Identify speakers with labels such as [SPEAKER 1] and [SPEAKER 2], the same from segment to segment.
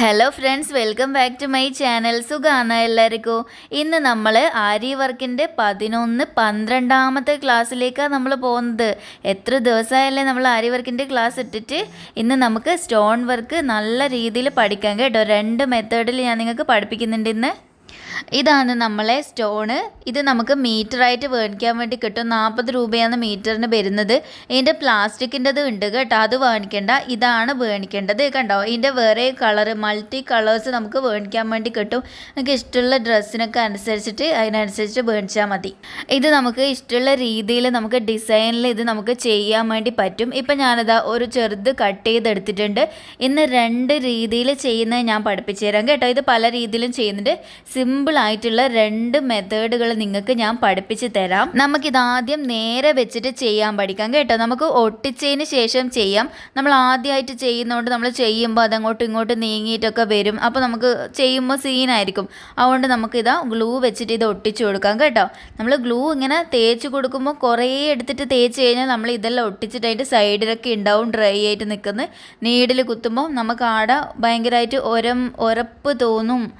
[SPEAKER 1] Hello friends welcome back to my channel സുഖമാണ് എല്ലാവർക്കും. ഇന്ന് നമ്മൾ ആരി വർക്കിന്റെ പതിനൊന്ന് പന്ത്രണ്ടാമത്തെ ക്ലാസ്സിലേക്കാണ് നമ്മൾ പോകുന്നത്. എത്ര ദിവസമായല്ലേ നമ്മൾ ആരി വർക്കിന്റെ ക്ലാസ് ഇട്ടിട്ട്? ഇന്ന് നമുക്ക് സ്റ്റോൺ വർക്ക് നല്ല രീതിയിൽ പഠിക്കാം കേട്ടോ. രണ്ട് മെത്തേഡിൽ ഞാൻ നിങ്ങൾക്ക് പഠിപ്പിക്കുന്നുണ്ട് ഇന്ന്. ഇതാണ് നമ്മളെ സ്റ്റോണ്. ഇത് നമുക്ക് മീറ്ററായിട്ട് മേടിക്കാൻ വേണ്ടി കിട്ടും. നാൽപ്പത് രൂപയാണ് മീറ്ററിന് വരുന്നത്. ഇതിന്റെ പ്ലാസ്റ്റിക്കിന്റെത് ഉണ്ട് കേട്ടോ. അത് മേടിക്കേണ്ട ഇതാണ് മേടിക്കേണ്ടത് കണ്ടോ? ഇതിന്റെ വേറെ കളർ മൾട്ടി കളേഴ്സ് നമുക്ക് മേടിക്കാൻ വേണ്ടി കിട്ടും. നമുക്ക് ഇഷ്ടമുള്ള ഡ്രസ്സിനൊക്കെ അനുസരിച്ചിട്ട് അതിനനുസരിച്ച് മേടിച്ചാൽ മതി. ഇത് നമുക്ക് ഇഷ്ടമുള്ള രീതിയിൽ നമുക്ക് ഡിസൈനിൽ ഇത് നമുക്ക് ചെയ്യാൻ വേണ്ടി പറ്റും. ഇപ്പം ഞാനിതാ ഒരു ചെറുത് കട്ട് ചെയ്തെടുത്തിട്ടുണ്ട്. ഇന്ന് രണ്ട് രീതിയിൽ ചെയ്യുന്നത് ഞാൻ പഠിപ്പിച്ചു തരാം കേട്ടോ. ഇത് പല രീതിയിലും ചെയ്യുന്നുണ്ട്. സിമ്പിൾ ആയിട്ടുള്ള രണ്ട് മെത്തേഡുകൾ നിങ്ങൾക്ക് ഞാൻ പഠിപ്പിച്ച് തരാം. നമുക്കിത് ആദ്യം നേരെ വെച്ചിട്ട് ചെയ്യാൻ പഠിക്കാം കേട്ടോ. നമുക്ക് ഒട്ടിച്ചതിന് ശേഷം ചെയ്യാം. നമ്മൾ ആദ്യമായിട്ട് ചെയ്യുന്നതുകൊണ്ട് നമ്മൾ ചെയ്യുമ്പോൾ അതങ്ങോട്ടും ഇങ്ങോട്ടും നീങ്ങിയിട്ടൊക്കെ വരും. അപ്പോൾ നമുക്ക് ചെയ്യുമ്പോൾ സീനായിരിക്കും അതുകൊണ്ട് നമുക്കിതാ ഗ്ലൂ വെച്ചിട്ട് ഇത് ഒട്ടിച്ചു കൊടുക്കാം കേട്ടോ. നമ്മൾ ഗ്ലൂ ഇങ്ങനെ തേച്ച് കൊടുക്കുമ്പോൾ കുറേ എടുത്തിട്ട് തേച്ച് കഴിഞ്ഞാൽ നമ്മൾ ഇതെല്ലാം ഒട്ടിച്ചിട്ട് അതിന്റെ സൈഡിലൊക്കെ ഉണ്ടാവും ഡ്രൈ ആയിട്ട് നിൽക്കുന്നത് നീഡിൽ കുത്തുമ്പോൾ നമുക്ക് ആടെ ഭയങ്കരമായിട്ട് ഒരം ഉറപ്പ് തോന്നും.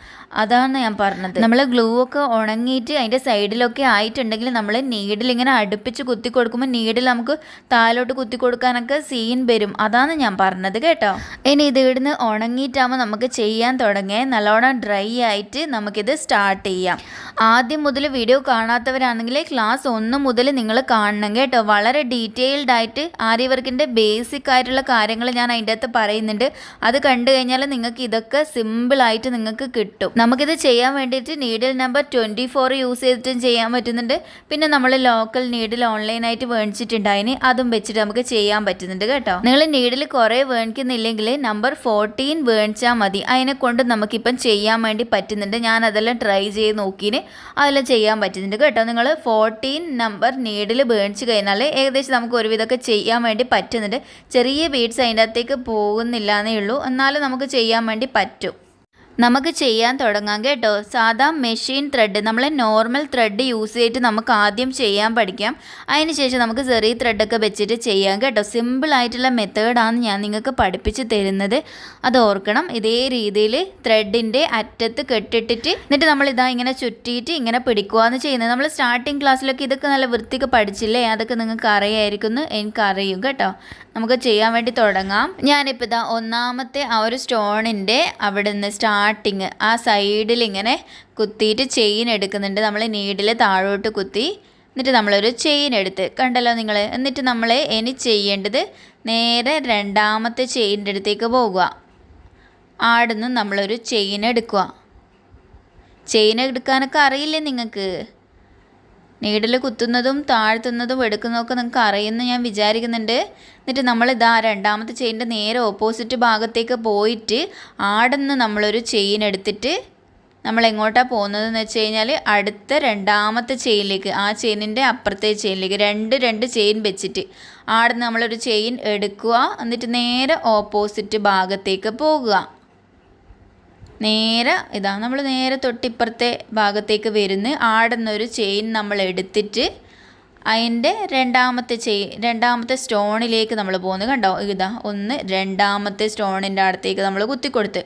[SPEAKER 1] അതാണ് ഞാൻ പറഞ്ഞത്. നമ്മൾ ഗ്ലൂ ഒക്കെ ഉണങ്ങിയിട്ട് അതിന്റെ സൈഡിലൊക്കെ ആയിട്ടുണ്ടെങ്കിൽ നമ്മൾ നീഡിൽ ഇങ്ങനെ അടുപ്പിച്ച് കുത്തി കൊടുക്കുമ്പോൾ നീഡിൽ നമുക്ക് താലോട്ട് കുത്തി കൊടുക്കാനൊക്കെ സീൻ വരും. അതാണ് ഞാൻ പറഞ്ഞത് കേട്ടോ. ഇനി ഇത് ഇവിടുന്ന് ഉണങ്ങിയിട്ടാകുമ്പോൾ നമുക്ക് ചെയ്യാൻ തുടങ്ങിയ നല്ലോണം ഡ്രൈ ആയിട്ട് നമുക്കിത് സ്റ്റാർട്ട് ചെയ്യാം. ആദ്യം മുതൽ വീഡിയോ കാണാത്തവരാണെങ്കിൽ ക്ലാസ് ഒന്ന് മുതൽ നിങ്ങൾ കാണണം കേട്ടോ. വളരെ ഡീറ്റെയിൽഡ് ആയിട്ട് ആര്യവർക്കിന്റെ ബേസിക് ആയിട്ടുള്ള കാര്യങ്ങൾ ഞാൻ അതിന്റെ അകത്ത് പറയുന്നുണ്ട്. അത് കണ്ടു കഴിഞ്ഞാൽ നിങ്ങൾക്ക് ഇതൊക്കെ സിമ്പിളായിട്ട് നിങ്ങൾക്ക് കിട്ടും. നമുക്കിത് ചെയ്യാൻ വേണ്ടിയിട്ട് needle number twenty four use ചെയ്തിട്ടും ചെയ്യാൻ പറ്റുന്നുണ്ട്. പിന്നെ നമ്മൾ ലോക്കൽ നീഡിൽ ഓൺലൈനായിട്ട് മേടിച്ചിട്ടുണ്ട് അതിന് അതും വെച്ചിട്ട് നമുക്ക് ചെയ്യാൻ പറ്റുന്നുണ്ട് കേട്ടോ. നിങ്ങൾ നീഡിൽ കുറേ വേണിക്കുന്നില്ലെങ്കിൽ നമ്പർ ഫോർട്ടീൻ വേണിച്ചാൽ മതി. അതിനെ കൊണ്ട് നമുക്കിപ്പം ചെയ്യാൻ വേണ്ടി പറ്റുന്നുണ്ട്. ഞാൻ അതെല്ലാം ട്രൈ ചെയ്ത് നോക്കിന് അതെല്ലാം ചെയ്യാൻ പറ്റുന്നുണ്ട് കേട്ടോ. നിങ്ങൾ ഫോർട്ടീൻ നമ്പർ നീഡിൽ വേണിച്ച് കഴിഞ്ഞാൽ ഏകദേശം നമുക്ക് ഒരുവിധമൊക്കെ ചെയ്യാൻ വേണ്ടി പറ്റുന്നുണ്ട്. ചെറിയ ബീഡ്സ് അതിന്റെ അകത്തേക്ക് പോകുന്നില്ല എന്നേ ഉള്ളൂ. എന്നാലും നമുക്ക് ചെയ്യാൻ വേണ്ടി പറ്റും. നമുക്ക് ചെയ്യാൻ തുടങ്ങാം കേട്ടോ. സാധാ മെഷീൻ ത്രെഡ് നമ്മൾ നോർമൽ ത്രെഡ് യൂസ് ചെയ്തിട്ട് നമുക്ക് ആദ്യം ചെയ്യാൻ പഠിക്കാം. അതിനുശേഷം നമുക്ക് ചെറിയ ത്രെഡൊക്കെ വെച്ചിട്ട് ചെയ്യാം കേട്ടോ. സിമ്പിൾ ആയിട്ടുള്ള മെത്തേഡാണ് ഞാൻ നിങ്ങൾക്ക് പഠിപ്പിച്ച് തരുന്നത്. അത് ഓർക്കണം. ഇതേ രീതിയിൽ ത്രെഡിന്റെ അറ്റത്ത് കെട്ടിട്ടിട്ട് എന്നിട്ട് നമ്മൾ ഇതാ ഇങ്ങനെ ചുറ്റിയിട്ട് ഇങ്ങനെ പിടിക്കുകയെന്ന് ചെയ്യുന്നത്. നമ്മൾ സ്റ്റാർട്ടിങ് ക്ലാസ്സിലൊക്കെ ഇതൊക്കെ നല്ല വൃത്തിക്ക് പഠിച്ചില്ലേ? അതൊക്കെ നിങ്ങൾക്ക് അറിയായിരിക്കുന്നു എനിക്കറിയും കേട്ടോ. നമുക്ക് ചെയ്യാൻ വേണ്ടി തുടങ്ങാം. ഞാനിപ്പോൾ ഇതാ ഒന്നാമത്തെ ആ ഒരു സ്റ്റോണിന്റെ അവിടെ നിന്ന് സ്റ്റാർട്ടിങ് ആ സൈഡിൽ ഇങ്ങനെ കുത്തിയിട്ട് ചെയിൻ എടുക്കുന്നുണ്ട്. നമ്മൾ നീഡിൽ താഴോട്ട് കുത്തി എന്നിട്ട് നമ്മളൊരു ചെയിൻ എടുത്ത് കണ്ടല്ലോ നിങ്ങൾ എന്നിട്ട് നമ്മൾ ഇനി ചെയ്യേണ്ടത് നേരെ രണ്ടാമത്തെ ചെയിന്റെ അടുത്തേക്ക് പോകുക. ആടുന്ന് നമ്മളൊരു ചെയിൻ എടുക്കുക. ചെയിൻ എടുക്കാനൊക്കെ അറിയില്ലേ നിങ്ങൾക്ക്? നീഡിൽ കുത്തുന്നതും താഴ്ത്തുന്നതും എടുക്കുന്നതൊക്കെ നിങ്ങൾക്ക് അറിയുമെന്ന് ഞാൻ വിചാരിക്കുന്നുണ്ട്. എന്നിട്ട് നമ്മളിതാ രണ്ടാമത്തെ ചെയിന്റെ നേരെ ഓപ്പോസിറ്റ് ഭാഗത്തേക്ക് പോയിട്ട് ആടുന്ന് നമ്മളൊരു ചെയിൻ എടുത്തിട്ട് നമ്മൾ എങ്ങോട്ടാണ് പോകുന്നതെന്ന് വെച്ച് കഴിഞ്ഞാൽ അടുത്ത രണ്ടാമത്തെ ചെയിനിലേക്ക് ആ ചെയിനിന്റെ അപ്പുറത്തെ ചെയിനിലേക്ക് രണ്ട് രണ്ട് ചെയിൻ വെച്ചിട്ട് ആടുന്ന് നമ്മളൊരു ചെയിൻ എടുക്കുക. എന്നിട്ട് നേരെ ഓപ്പോസിറ്റ് ഭാഗത്തേക്ക് പോകുക. നേരെ ഇതാ നമ്മൾ നേരെ തൊട്ടിപ്പുറത്തെ ഭാഗത്തേക്ക് വരുന്ന ആടുന്നൊരു ചെയിൻ നമ്മൾ എടുത്തിട്ട് അതിന്റെ രണ്ടാമത്തെ ചെയിൻ രണ്ടാമത്തെ സ്റ്റോണിലേക്ക് നമ്മൾ പോകുന്നത് കണ്ടോ? ഇതാ ഒന്ന് രണ്ടാമത്തെ സ്റ്റോണിന്റെ അടുത്തേക്ക് നമ്മൾ കുത്തിക്കൊടുത്ത്.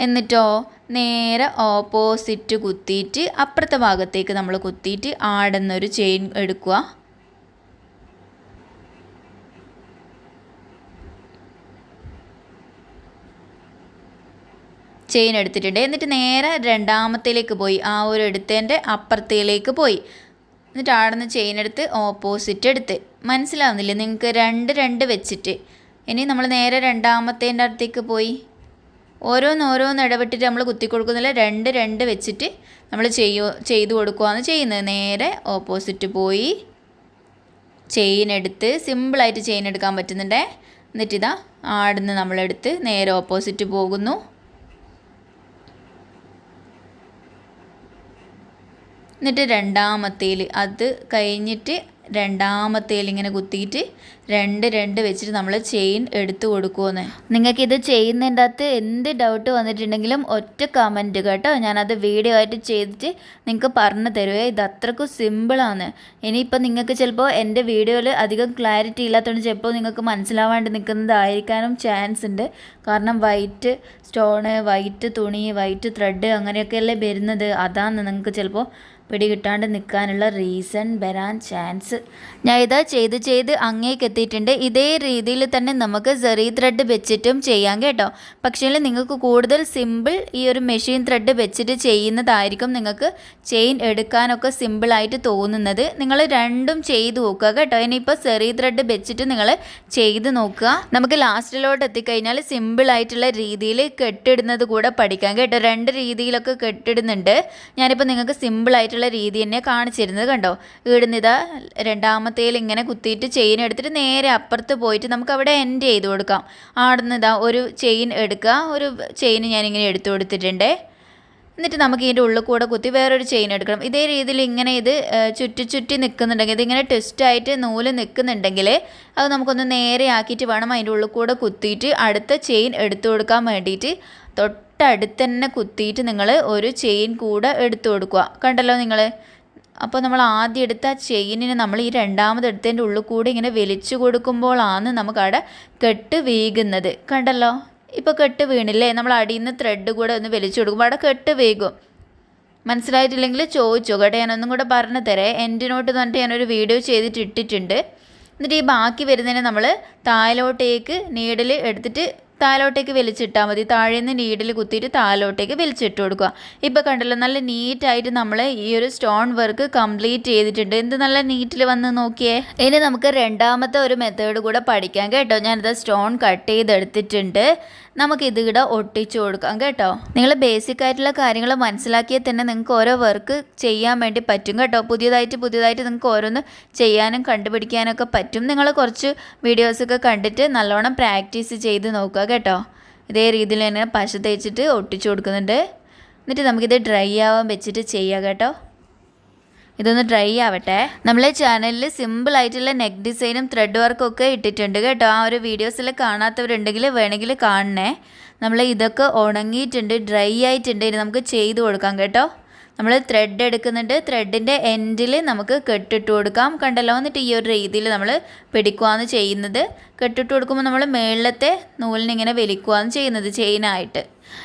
[SPEAKER 1] എന്നിട്ടോ നേരെ ഓപ്പോസിറ്റ് കുത്തിയിട്ട് അപ്പുറത്തെ ഭാഗത്തേക്ക് നമ്മൾ കുത്തിയിട്ട് ആടുന്നൊരു ചെയിൻ എടുക്കുക ചെയിൻ എടുത്തിട്ടുണ്ട്. എന്നിട്ട് നേരെ രണ്ടാമത്തേലേക്ക് പോയി. ആ ഒരു എടുത്തതിന്റെ അപ്പുറത്തേലേക്ക് പോയി. എന്നിട്ട് അവിടെ നിന്ന് ചെയിൻ എടുത്ത് ഓപ്പോസിറ്റ് എടുത്ത്. മനസ്സിലാവുന്നില്ലേ? നിങ്ങൾക്ക് രണ്ട് രണ്ട് വെച്ചിട്ട്. ഇനി നമ്മൾ നേരെ രണ്ടാമത്തേന്റെ അടുത്തേക്ക് പോയി. ഓരോന്ന് ഓരോന്ന് ഇടപെട്ടിട്ട് നമ്മൾ കുത്തി കൊടുക്കുന്നില്ല. രണ്ട് രണ്ട് വെച്ചിട്ട് നമ്മൾ ചെയ്യോ ചെയ്തു കൊടുക്കുകയാണ് ചെയ്യുന്നത്. നേരെ ഓപ്പോസിറ്റ് പോയി. ചെയിൻ എടുത്ത് സിമ്പിളായിട്ട് ചെയിൻ എടുക്കാൻ പറ്റുന്നുണ്ടേ? എന്നിട്ടിതാ ആടുന്ന് നമ്മളെടുത്ത് നേരെ ഓപ്പോസിറ്റ് പോകുന്നു. എന്നിട്ട് രണ്ടാമത്തേൽ. അത് കഴിഞ്ഞിട്ട് രണ്ടാമത്തേൽ ഇങ്ങനെ കുത്തിയിട്ട് രണ്ട് രണ്ട് വെച്ചിട്ട് നമ്മൾ ചെയിൻ എടുത്തു കൊടുക്കുമെന്ന് നിങ്ങൾക്കിത് ചെയ്യുന്നതിന്റെ അകത്ത് എന്ത് ഡൗട്ട് വന്നിട്ടുണ്ടെങ്കിലും ഒറ്റ കമന്റ് കേട്ടോ. ഞാനത് വീഡിയോ ആയിട്ട് ചെയ്തിട്ട് നിങ്ങൾക്ക് പറഞ്ഞു തരുവേ. ഇത് അത്രക്കും സിമ്പിളാണ് ഇനിയിപ്പോൾ നിങ്ങൾക്ക് ചിലപ്പോൾ എന്റെ വീഡിയോയിൽ അധികം ക്ലാരിറ്റി ഇല്ലാത്തതുകൊണ്ട് ചിലപ്പോൾ നിങ്ങൾക്ക് മനസ്സിലാവാണ്ട് നിൽക്കുന്നതായിരിക്കാനും ചാൻസ് ഉണ്ട്. കാരണം വൈറ്റ് സ്റ്റോണ് വൈറ്റ് തുണി വൈറ്റ് ത്രെഡ് അങ്ങനെയൊക്കെയല്ലേ വരുന്നത്. അതാണ് നിങ്ങൾക്ക് ചിലപ്പോൾ പിടികിട്ടാണ്ട് നിൽക്കാനുള്ള റീസൺ വരാൻ ചാൻസ് ഞാൻ ഇതാ ചെയ്ത് ചെയ്ത് അങ്ങേക്ക് എത്തിയിട്ടുണ്ട്. ഇതേ രീതിയിൽ തന്നെ നമുക്ക് സെറി ത്രെഡ് വെച്ചിട്ടും ചെയ്യാം കേട്ടോ. പക്ഷേ നിങ്ങൾക്ക് കൂടുതൽ സിമ്പിൾ ഈ ഒരു മെഷീൻ ത്രെഡ് വെച്ചിട്ട് ചെയ്യുന്നതായിരിക്കും നിങ്ങൾക്ക് ചെയിൻ എടുക്കാനൊക്കെ സിമ്പിളായിട്ട് തോന്നുന്നത്. നിങ്ങൾ രണ്ടും ചെയ്ത് നോക്കുക കേട്ടോ. ഇനിയിപ്പോൾ സെറി ത്രെഡ് വെച്ചിട്ട് നിങ്ങൾ ചെയ്ത് നോക്കുക. നമുക്ക് ലാസ്റ്റിലോട്ട് എത്തിക്കഴിഞ്ഞാൽ സിമ്പിളായിട്ടുള്ള രീതിയിൽ കെട്ടിടുന്നത് കൂടെ പഠിക്കാം കേട്ടോ. രണ്ട് രീതിയിലൊക്കെ കെട്ടിടുന്നുണ്ട്. ഞാനിപ്പോൾ നിങ്ങൾക്ക് സിമ്പിളായിട്ടുള്ള രീതി തന്നെ കാണിച്ചിരുന്നത് കണ്ടോ? ഇടുന്നിതാ രണ്ടാമത്തേൽ ഇങ്ങനെ കുത്തിയിട്ട് ചെയിൻ എടുത്തിട്ട് നേരെ അപ്പുറത്ത് പോയിട്ട് നമുക്ക് അവിടെ എൻഡ് ചെയ്ത് കൊടുക്കാം. ആടുന്ന് ഇതാ ഒരു ചെയിൻ എടുക്കുക. ഒരു ചെയിൻ ഞാനിങ്ങനെ എടുത്തു കൊടുത്തിട്ടുണ്ട്. എന്നിട്ട് നമുക്ക് ഇതിന്റെ ഉള്ളിൽ കൂടെ കുത്തി വേറൊരു ചെയിൻ എടുക്കണം. ഇതേ രീതിയിൽ ഇങ്ങനെ ഇത് ചുറ്റി ചുറ്റി നിൽക്കുന്നുണ്ടെങ്കിൽ ഇതിങ്ങനെ ട്വിസ്റ്റായിട്ട് നൂൽ നിൽക്കുന്നുണ്ടെങ്കിൽ അത് നമുക്കൊന്ന് നേരെ ആക്കിയിട്ട് വേണം അതിന്റെ ഉള്ളിൽ കൂടെ കുത്തിയിട്ട് അടുത്ത ചെയിൻ എടുത്തു കൊടുക്കാൻ വേണ്ടിയിട്ട് തൊട്ടടുത്ത് തന്നെ കുത്തിയിട്ട് നിങ്ങൾ ഒരു ചെയിൻ കൂടെ എടുത്തു കൊടുക്കുക. കണ്ടല്ലോ നിങ്ങൾ അപ്പോൾ നമ്മൾ ആദ്യം എടുത്ത ആ ചെയിനിന് നമ്മൾ ഈ രണ്ടാമത് എടുത്തതിന്റെ ഉള്ളിൽ കൂടെ ഇങ്ങനെ വലിച്ചു കൊടുക്കുമ്പോഴാണ് നമുക്ക് അവിടെ കെട്ട് വീകുന്നത്. കണ്ടല്ലോ? ഇപ്പോൾ കെട്ട് വീണില്ലേ? നമ്മൾ അടിയിൽ നിന്ന് ത്രെഡ് കൂടെ ഒന്ന് വലിച്ചു കൊടുക്കുമ്പോൾ അവിടെ കെട്ട് വീകും. മനസ്സിലായിട്ടില്ലെങ്കിൽ ചോദിച്ചോ? കേട്ടോ ഞാനൊന്നും കൂടെ പറഞ്ഞു തരേ. എൻഡിനോട്ട് പറഞ്ഞിട്ട് ഞാനൊരു വീഡിയോ ചെയ്തിട്ട് ഇട്ടിട്ടുണ്ട്. എന്നിട്ട് ഈ ബാക്കി വരുന്നതിനെ നമ്മൾ താഴോട്ടേക്ക് നീഡിൽ എടുത്തിട്ട് താഴോട്ടേക്ക് വലിച്ചിട്ടാൽ മതി. താഴെ നിന്ന് നീഡിൽ കുത്തിയിട്ട് താലോട്ടേക്ക് വലിച്ചിട്ട് കൊടുക്കുക. ഇപ്പോൾ കണ്ടല്ലോ നല്ല നീറ്റായിട്ട് നമ്മൾ ഈ ഒരു സ്റ്റോൺ വർക്ക് കംപ്ലീറ്റ് ചെയ്തിട്ടുണ്ട്. എന്ത് നല്ല നീറ്റിൽ വന്ന് നോക്കിയേ? ഇനി നമുക്ക് രണ്ടാമത്തെ ഒരു മെത്തേഡ് കൂടെ പഠിക്കാം കേട്ടോ. ഞാനിത് സ്റ്റോൺ കട്ട് ചെയ്തെടുത്തിട്ടുണ്ട്. നമുക്ക് ഇത് ഇവിടെ ഒട്ടിച്ചു കൊടുക്കാം കേട്ടോ. നിങ്ങൾ ബേസിക് ആയിട്ടുള്ള കാര്യങ്ങൾ മനസ്സിലാക്കിയാൽ തന്നെ നിങ്ങൾക്ക് ഓരോ വർക്ക് ചെയ്യാൻ വേണ്ടി പറ്റും കേട്ടോ. പുതിയതായിട്ട് പുതിയതായിട്ട് നിങ്ങൾക്ക് ഓരോന്ന് ചെയ്യാനും കണ്ടുപിടിക്കാനൊക്കെ പറ്റും. നിങ്ങൾ കുറച്ച് വീഡിയോസൊക്കെ കണ്ടിട്ട് നല്ലോണം പ്രാക്ടീസ് ചെയ്ത് നോക്കുക കേട്ടോ. ഇതേ രീതിയിൽ തന്നെ പശ തേച്ചിട്ട് ഒട്ടിച്ചു കൊടുക്കുന്നുണ്ട്. എന്നിട്ട് നമുക്കിത് ഡ്രൈ ആവാൻ വെച്ചിട്ട് ചെയ്യുക കേട്ടോ. ഇതൊന്ന് ഡ്രൈ ആവട്ടെ. നമ്മളെ ചാനലിൽ സിമ്പിൾ ആയിട്ടുള്ള നെക്ക് ഡിസൈനും ത്രെഡ് വർക്കും ഒക്കെ ഇട്ടിട്ടുണ്ട് കേട്ടോ. ആ ഒരു വീഡിയോസിൽ കാണാത്തവരുണ്ടെങ്കിൽ വേണമെങ്കിൽ കാണണേ. നമ്മൾ ഇതൊക്കെ ഉണങ്ങിയിട്ടുണ്ട് ഡ്രൈ ആയിട്ടുണ്ട്. ഇനി നമുക്ക് ചെയ്ത് കൊടുക്കാം കേട്ടോ. നമ്മൾ ത്രെഡ് എടുക്കുന്നുണ്ട്. ത്രെഡിന്റെ എൻഡിൽ നമുക്ക് കെട്ടിട്ട് കൊടുക്കാം. കണ്ടല്ലോ? എന്നിട്ട് ഈ ഒരു രീതിയിൽ നമ്മൾ പിടിക്കുകയാണ് ചെയ്യുന്നത്. കെട്ടിട്ട് കൊടുക്കുമ്പോൾ നമ്മൾ മേളിലത്തെ നൂലിനിങ്ങനെ വലിക്കുകയാണ് ചെയ്യുന്നത് ചെയിനായിട്ട്.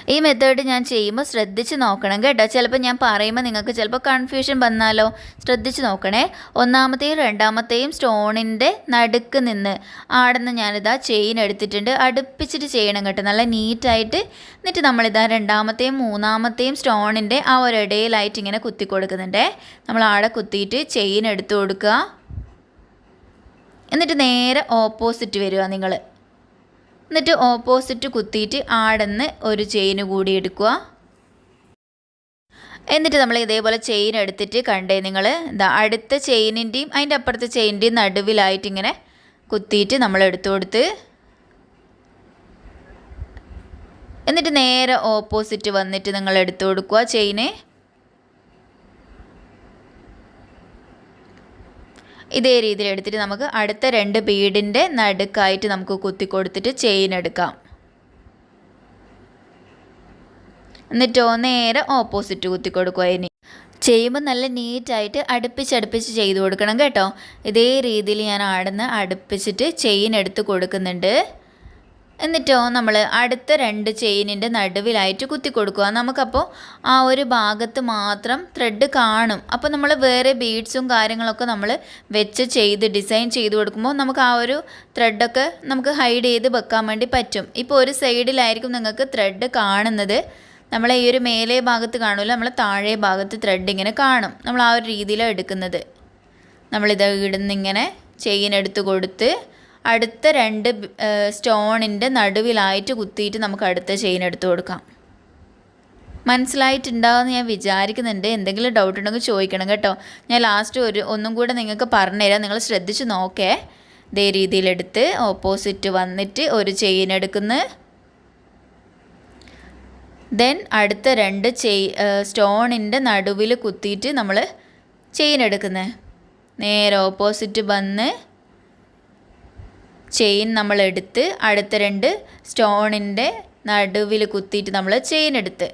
[SPEAKER 1] ഈ മെത്തേഡ് ഞാൻ ചെയ്യുമ്പോൾ ശ്രദ്ധിച്ച് നോക്കണം കേട്ടോ. ചിലപ്പോൾ ഞാൻ പറയുമ്പോൾ നിങ്ങൾക്ക് ചിലപ്പോൾ കൺഫ്യൂഷൻ വന്നാലോ. ശ്രദ്ധിച്ച് നോക്കണേ. ഒന്നാമത്തെയും രണ്ടാമത്തെയും സ്റ്റോണിന്റെ നടുക്ക് നിന്ന് ആടുന്ന് ഞാനിതാ ചെയിൻ എടുത്തിട്ടുണ്ട്. അടുപ്പിച്ചിട്ട് ചെയ്യണം കേട്ടോ. നല്ല നീറ്റായിട്ട് എന്നിട്ട് നമ്മളിതാ രണ്ടാമത്തെയും മൂന്നാമത്തെയും സ്റ്റോണിന്റെ ആ ഒരിടയിലായിട്ട് ഇങ്ങനെ കുത്തി കൊടുക്കുന്നുണ്ടേ നമ്മൾ ആടെ കുത്തിയിട്ട് ചെയിൻ എടുത്തു കൊടുക്കുക. എന്നിട്ട് നേരെ ഓപ്പോസിറ്റ് വരിക നിങ്ങൾ എന്നിട്ട് ഓപ്പോസിറ്റ് കുത്തിയിട്ട് ആടെന്ന് ഒരു ചെയിൻ കൂടി എടുക്കുക. എന്നിട്ട് നമ്മൾ ഇതേപോലെ ചെയിൻ എടുത്തിട്ട് കണ്ടേ നിങ്ങൾ ഇതാ അടുത്ത ചെയിനിന്റെയും അതിന്റെ അപ്പുറത്തെ ചെയിനിന്റെയും നടുവിലായിട്ട് ഇങ്ങനെ കുത്തിയിട്ട് നമ്മൾ എടുത്തു കൊടുത്ത്. എന്നിട്ട് നേരെ ഓപ്പോസിറ്റ് വന്നിട്ട് നിങ്ങൾ എടുത്തു കൊടുക്കുക ചെയിന് ഇതേ രീതിയിൽ എടുത്തിട്ട് നമുക്ക് അടുത്ത രണ്ട് ബീഡിന്റെ നടുക്കായിട്ട് നമുക്ക് കുത്തി കൊടുത്തിട്ട് ചെയിൻ എടുക്കാം. എന്നിട്ടോ നേരെ ഓപ്പോസിറ്റ് കുത്തി കൊടുക്കുക ഇനി. ചെയ്യുമ്പോൾ നല്ല നീറ്റായിട്ട് അടുപ്പിച്ചടുപ്പിച്ച് ചെയ്ത് കൊടുക്കണം കേട്ടോ. ഇതേ രീതിയിൽ ഞാൻ ആടുന്ന് അടുപ്പിച്ചിട്ട് ചെയിൻ എടുത്ത് കൊടുക്കുന്നുണ്ട്. എന്നിട്ടോ നമ്മൾ അടുത്ത രണ്ട് ചെയിനിന്റെ നടുവിലായിട്ട് കുത്തി കൊടുക്കുക. നമുക്കപ്പോൾ ആ ഒരു ഭാഗത്ത് മാത്രം ത്രെഡ് കാണും. അപ്പോൾ നമ്മൾ വേറെ ബീഡ്സും കാര്യങ്ങളൊക്കെ നമ്മൾ വെച്ച് ചെയ്ത് ഡിസൈൻ ചെയ്ത് കൊടുക്കുമ്പോൾ നമുക്ക് ആ ഒരു ത്രെഡൊക്കെ നമുക്ക് ഹൈഡ് ചെയ്ത് വെക്കാൻ വേണ്ടി പറ്റും. ഇപ്പോൾ ഒരു സൈഡിലായിരിക്കും നിങ്ങൾക്ക് ത്രെഡ് കാണുന്നത്. നമ്മൾ ഈ ഒരു മേലെ ഭാഗത്ത് കാണില്ല നമ്മൾ താഴെ ഭാഗത്ത് ത്രെഡ് ഇങ്ങനെ കാണും. നമ്മൾ ആ ഒരു രീതിയിലാണ് എടുക്കുന്നത്. നമ്മളിത് ഇടുന്നിങ്ങനെ ചെയിൻ എടുത്ത് കൊടുത്ത് അടുത്ത രണ്ട് സ്റ്റോണിന്റെ നടുവിലായിട്ട് കുത്തിയിട്ട് നമുക്ക് അടുത്ത ചെയിൻ എടുത്ത് കൊടുക്കാം. മനസ്സിലായിട്ടുണ്ടാവുമെന്ന് ഞാൻ വിചാരിക്കുന്നുണ്ട്. എന്തെങ്കിലും ഡൗട്ട് ഉണ്ടെങ്കിൽ ചോദിക്കണം കേട്ടോ. ഞാൻ ലാസ്റ്റ് ഒരു ഒന്നും കൂടെ നിങ്ങൾക്ക് പറഞ്ഞുതരാം. നിങ്ങൾ ശ്രദ്ധിച്ച് നോക്കേ. ഇതേ രീതിയിലെടുത്ത് ഓപ്പോസിറ്റ് വന്നിട്ട് ഒരു ചെയിൻ എടുക്കുന്ന. ദെൻ അടുത്ത രണ്ട് ചെയി സ്റ്റോണിന്റെ നടുവിൽ കുത്തിയിട്ട് നമ്മൾ ചെയിൻ എടുക്കുന്നത് നേരെ ഓപ്പോസിറ്റ് വന്ന് ചെയിൻ നമ്മൾ എടുത്ത് അടുത്ത രണ്ട് സ്റ്റോണിന്റെ നടുവിൽ കുത്തിയിട്ട് നമ്മൾ ചെയിൻ എടുത്ത്.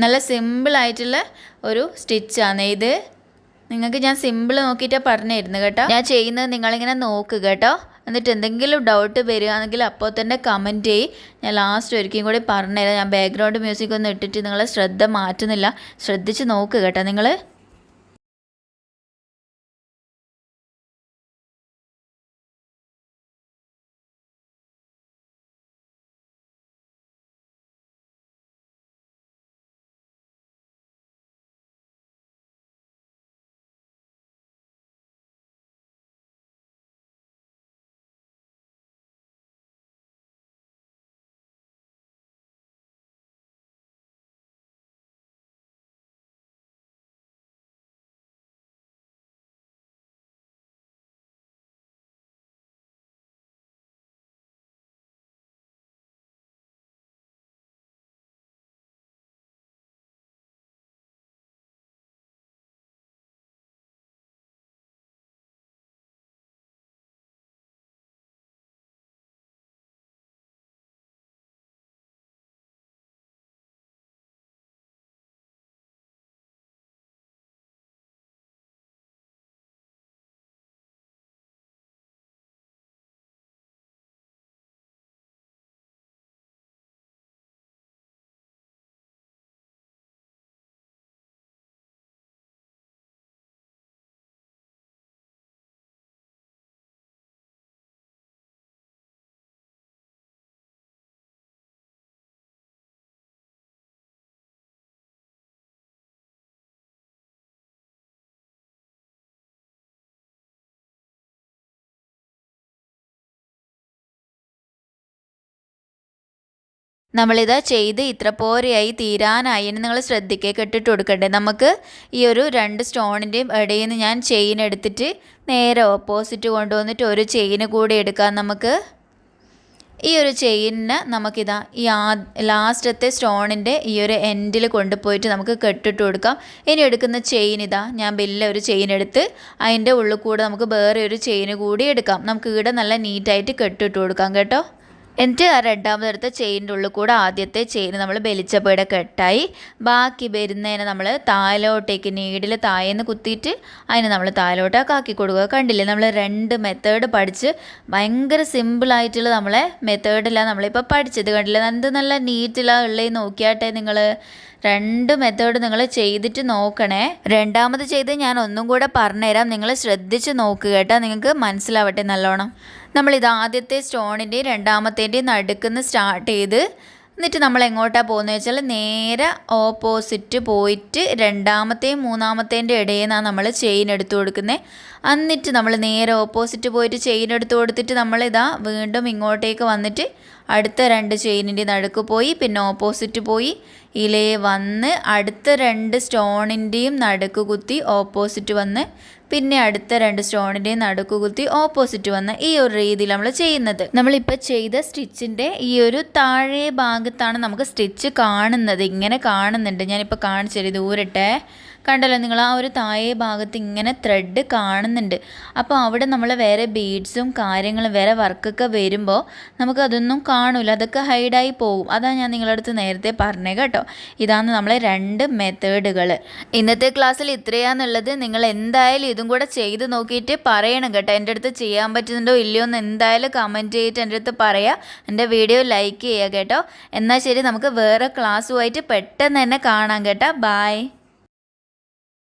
[SPEAKER 1] നല്ല സിമ്പിളായിട്ടുള്ള ഒരു സ്റ്റിച്ചാണ് ഇത്. നിങ്ങൾക്ക് ഞാൻ സിമ്പിൾ നോക്കിയിട്ട് പറഞ്ഞിരുന്നു കേട്ടോ. ഞാൻ ചെയ്യുന്നത് നിങ്ങളിങ്ങനെ നോക്കുക കേട്ടോ. എന്നിട്ട് എന്തെങ്കിലും ഡൗട്ട് വരികയാണെങ്കിൽ അപ്പോൾ തന്നെ കമന്റ് ചെയ്യും. ഞാൻ ലാസ്റ്റ് ഒരിക്കലും കൂടി പറഞ്ഞുതരാം. ഞാൻ ബാക്ക്ഗ്രൗണ്ട് മ്യൂസിക് ഒന്നും ഇട്ടിട്ട് നിങ്ങളെ ശ്രദ്ധ മാറ്റുന്നില്ല. ശ്രദ്ധിച്ച് നോക്കുക കേട്ടോ നിങ്ങൾ. നമ്മളിത് ചെയ്ത് ഇത്ര പോരയായി തീരാനായി. എന്ന് നിങ്ങൾ ശ്രദ്ധിക്കുക കെട്ടിട്ട് കൊടുക്കണ്ടേ നമുക്ക് ഈ ഒരു രണ്ട് സ്റ്റോണിന്റെയും ഇടയിൽ നിന്ന് ഞാൻ ചെയിൻ എടുത്തിട്ട് നേരെ ഓപ്പോസിറ്റ് കൊണ്ടുവന്നിട്ട് ഒരു ചെയിന് കൂടി എടുക്കാം നമുക്ക്. ഈ ഒരു ചെയിനിന് നമുക്കിതാ ഈ ആ ലാസ്റ്റത്തെ സ്റ്റോണിന്റെ ഈ ഒരു എൻഡിൽ കൊണ്ടുപോയിട്ട് നമുക്ക് കെട്ടിട്ട് കൊടുക്കാം ഇനി എടുക്കുന്ന ചെയിൻ ഇതാ ഞാൻ വലിയ ഒരു ചെയിൻ എടുത്ത് അതിന്റെ ഉള്ളിൽ കൂടെ നമുക്ക് വേറെ ഒരു ചെയിന് കൂടി എടുക്കാം. നമുക്ക് ഇവിടെ നല്ല നീറ്റായിട്ട് കെട്ടിട്ട് കൊടുക്കാം കേട്ടോ. എന്നിട്ട് ആ രണ്ടാമതെടുത്ത ചെയിനിന്റെ ഉള്ളിൽ കൂടെ ആദ്യത്തെ ചെയിൻ നമ്മൾ ബലിച്ചപ്പോയുടെ കെട്ടായി. ബാക്കി വരുന്നതിനെ നമ്മൾ താലോട്ടേക്ക് നീഡിൽ താഴേന്ന് കുത്തിയിട്ട് അതിനെ നമ്മൾ താലോട്ടൊക്കെ ആക്കി കൊടുക്കുക. കണ്ടില്ലേ? നമ്മൾ രണ്ട് മെത്തേഡ് പഠിച്ച് ഭയങ്കര സിമ്പിളായിട്ടുള്ള നമ്മളെ മെത്തേഡിലാണ് നമ്മളിപ്പോൾ പഠിച്ചത്. കണ്ടില്ലേ? എന്ത് നല്ല നീറ്റിലാണ് ഉള്ളത് നോക്കിയാട്ടെ നിങ്ങൾ. രണ്ട് മെത്തേഡ് നിങ്ങൾ ചെയ്തിട്ട് നോക്കണേ. രണ്ടാമത് ചെയ്ത് ഞാൻ ഒന്നും കൂടെ പറഞ്ഞുതരാം. നിങ്ങൾ ശ്രദ്ധിച്ച് നോക്കുക കേട്ടോ. നിങ്ങൾക്ക് മനസ്സിലാവട്ടെ നല്ലോണം. നമ്മൾ നമ്മളിത് ആദ്യത്തെ സ്റ്റോണിന്റെയും രണ്ടാമത്തേന്റെയും നടുക്കുന്ന് സ്റ്റാർട്ട് ചെയ്ത് എന്നിട്ട് നമ്മൾ എങ്ങോട്ടാണ് പോകുന്നത് വെച്ചാൽ നേരെ ഓപ്പോസിറ്റ് പോയിട്ട് രണ്ടാമത്തെയും മൂന്നാമത്തേന്റെ ഇടയിൽ നിന്നാണ് നമ്മൾ ചെയിൻ എടുത്തു കൊടുക്കുന്നത് എന്നിട്ട് നമ്മൾ നേരെ ഓപ്പോസിറ്റ് പോയിട്ട് ചെയിൻ എടുത്തു കൊടുത്തിട്ട് നമ്മളിതാ വീണ്ടും ഇങ്ങോട്ടേക്ക് വന്നിട്ട് അടുത്ത രണ്ട് ചെയിനിന്റെ നടുക്ക് പോയി പിന്നെ ഓപ്പോസിറ്റ് പോയി. ഇലയെ വന്ന് അടുത്ത രണ്ട് സ്റ്റോണിന്റെയും നടുക്ക് കുത്തി ഓപ്പോസിറ്റ് വന്ന് പിന്നെ അടുത്ത രണ്ട് സ്റ്റോണിന്റെയും നടുക്ക് കുത്തി ഓപ്പോസിറ്റ് വന്ന് ഈ ഒരു രീതിയിൽ നമ്മൾ ചെയ്യുന്നത്. നമ്മളിപ്പോൾ ചെയ്ത സ്റ്റിച്ചിന്റെ ഈ ഒരു താഴെ ഭാഗത്താണ് നമുക്ക് സ്റ്റിച്ച് കാണുന്നത്. ഇങ്ങനെ കാണുന്നുണ്ട്. ഞാനിപ്പോൾ കാണിച്ചത് ദൂരട്ടെ കണ്ടല്ലോ നിങ്ങൾ ആ ഒരു താഴെ ഭാഗത്ത് ഇങ്ങനെ ത്രെഡ് കാണുന്നുണ്ട്. അപ്പോൾ അവിടെ നമ്മൾ വേറെ ബീഡ്സും കാര്യങ്ങളും വേറെ വർക്കൊക്കെ വരുമ്പോൾ നമുക്ക് നമുക്കതൊന്നും കാണില്ല അതൊക്കെ ഹൈഡായി പോകും. അതാണ് ഞാൻ നിങ്ങളുടെ അടുത്ത് നേരത്തെ പറഞ്ഞത് കേട്ടോ. ഇതാണ് നമ്മളെ രണ്ട് മെത്തേഡുകൾ ഇന്നത്തെ ക്ലാസ്സിൽ ഇത്രയാന്നുള്ളത് നിങ്ങൾ എന്തായാലും ഇതും കൂടെ ചെയ്ത് നോക്കിയിട്ട് പറയണം കേട്ടോ. എന്റെ അടുത്ത് ചെയ്യാൻ പറ്റുന്നുണ്ടോ ഇല്ലയോ എന്ന് എന്തായാലും കമന്റ് ചെയ്തിട്ട് എന്റെ അടുത്ത് പറയാം. എന്റെ വീഡിയോ ലൈക്ക് ചെയ്യുക കേട്ടോ. എന്നാൽ ശരി നമുക്ക് വേറെ ക്ലാസ്സുമായിട്ട് പെട്ടെന്ന് തന്നെ കാണാം കേട്ടോ. ബായ്